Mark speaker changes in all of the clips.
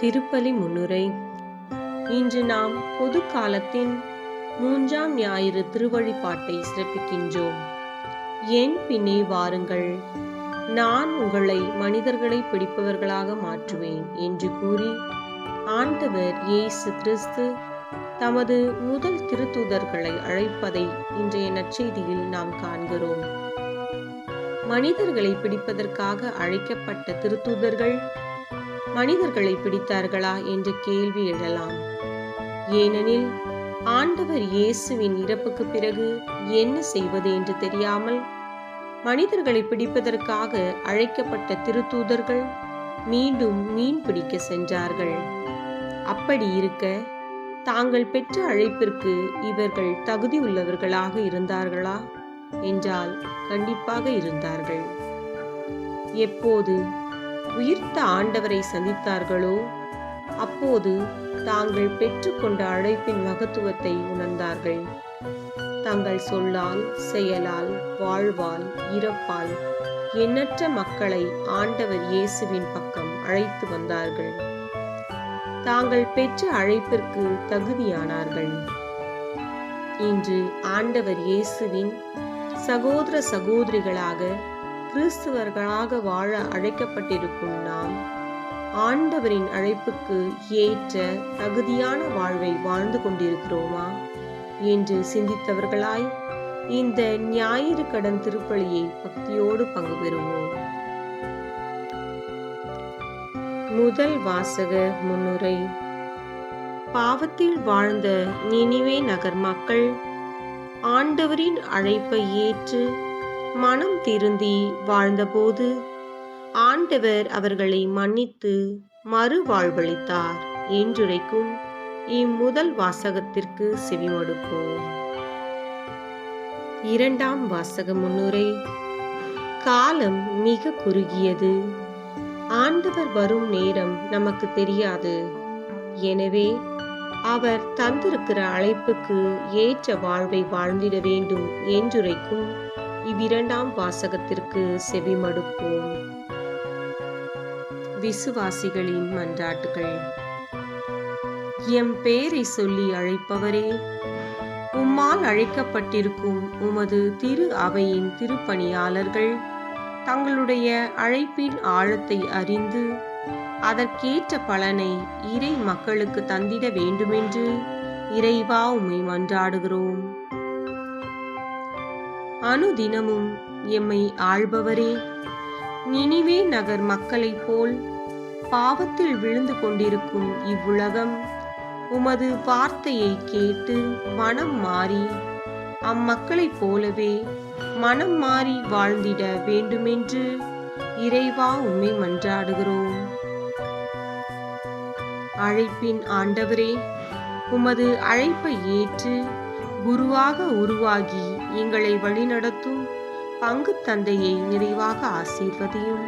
Speaker 1: திருப்பலி முன்னுரை. இன்று நாம் பொது காலத்தின் மூன்றாம் ஞாயிறு திருவழிபாட்டை சிறப்பிக்கின்றோம். என் பின்னே வாருங்கள். நான் உங்களை மனிதர்களை பிடிப்பவர்களாக மாற்றுவேன் என்று கூறி ஆண்டவர் இயேசு கிறிஸ்து தமது முதல் திருத்தூதர்களை அழைப்பதை இன்றைய நற்செய்தியில் நாம் காண்கிறோம். மனிதர்களை பிடிப்பதற்காக அழைக்கப்பட்ட திருத்தூதர்கள் மனிதர்களை பிடித்தார்களா என்ற கேள்வி எழலாம். ஏனெனில் ஆண்டவர் இயேசுவின் இறப்புக்கு பிறகு என்ன செய்வது என்று தெரியாமல் மனிதர்களை பிடிப்பதற்காக அழைக்கப்பட்ட திருத்தூதர்கள் மீண்டும் மீன் பிடிக்க சென்றார்கள். அப்படி இருக்க தாங்கள் பெற்ற அழைப்பிற்கு இவர்கள் தகுதி உள்ளவர்களாக இருந்தார்களா? என்றால் கண்டிப்பாக இருந்தார்கள். எப்போது? உயிர்த்த ஆண்டவரை சந்தித்தார்களோ? அப்போது தாங்கள் பெற்றுக்கொண்ட அழைப்பின் மகத்துவத்தை உணர்ந்தார்கள். தங்கள் சொல்லால் செயலால் வாழ்வால் இறப்பால் எண்ணற்ற மக்களை ஆண்டவர் இயேசுவின் பக்கம் அழைத்து வந்தார்கள். தாங்கள் பெற்ற அழைப்பிற்கு தகுதியானார்கள். இன்று ஆண்டவர் இயேசுவின் சகோதர சகோதரிகளாக கிறிஸ்துவர்களாக வாழ அழைக்கப்பட்டிருக்கும் நாம் ஆண்டவரின் அழைப்புக்கு ஏற்ற தகுதியான வாழ்வை வாழ்ந்து கொண்டிருக்கிறோமா? என்று சிந்தித்தவர்களாய் இந்த ஞாயிறு கடன் திருப்பலியை பக்தியோடு பங்கு பெறுவோம். முதல் வாசக முன்னுரை. பாவத்தில் வாழ்ந்த நினிவே நகர் மக்கள் ஆண்டவரின் அழைப்பை ஏற்று மனம் திருந்தி வாழ்ந்தபோது ஆண்டவர் அவர்களை மன்னித்து மறுவாழ்வளித்தார் என்றுரைக்கும் இம்முதல் வாசகத்திற்கு செவிமடுப்போம் இரண்டாம் வாசக முன்னுரை. காலம் மிக குறுகியது. ஆண்டவர் வரும் நேரம் நமக்கு தெரியாது. எனவே அவர் தந்திருக்கிற அழைப்புக்கு ஏற்ற வாழ்வை வாழ்ந்திட வேண்டும் என்றுரைக்கும் இவ்விரண்டாம் வாசகத்திற்கு செவிமடுப்போம். விசுவாசிகளின் மன்றாட்டுகள். எம் பெயரை சொல்லி அழைப்பவரே உம்மால் அழைக்கப்பட்டிருக்கும் உமது திரு அவையின் திருப்பணியாளர்கள் தங்களுடைய அழைப்பின் ஆழத்தை அறிந்து அதற்கேற்ற பலனை இறை மக்களுக்கு தந்திட வேண்டுமென்று இறைவா உம்மை மன்றாடுகிறோம். அனுதினமும் எம்மை ஆள்பவரே. நினிவே நகர் மக்களைப் போல் பாவத்தில் விழுந்து கொண்டிருக்கும் இவ்வுலகம். உமது வார்த்தையை கேட்டு மனம் மாறி அம்மக்களைப் போலவே மனம் மாறி வாழ்ந்திட வேண்டுமென்று இறைவா உம்மை மன்றாடுகிறோம். அழைப்பின் ஆண்டவரே உமது அழைப்பை ஏற்று குருவாக உருவாகி எங்களை வழிநடத்தும். பங்கு தந்தையை நிறைவாக ஆசீர்வதியும்.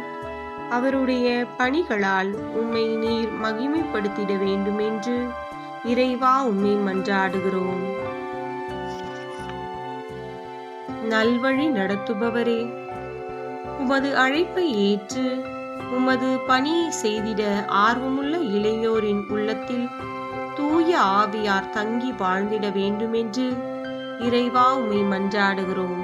Speaker 1: அவருடைய பணிகளால் உம்மை நீர் மகிமைப்படுத்திட வேண்டுமென்று இறைவா உம்மை மன்றாடுகிறோம். நல்வழி நடத்துபவரே உமது அழைப்பை ஏற்று உமது பணியை செய்திட ஆர்வமுள்ள இளையோரின் உள்ளத்தில் தூய ஆவியார் தங்கி வாழ்ந்திட வேண்டுமென்று இறைவா உமை மன்றாடுகிறோம்.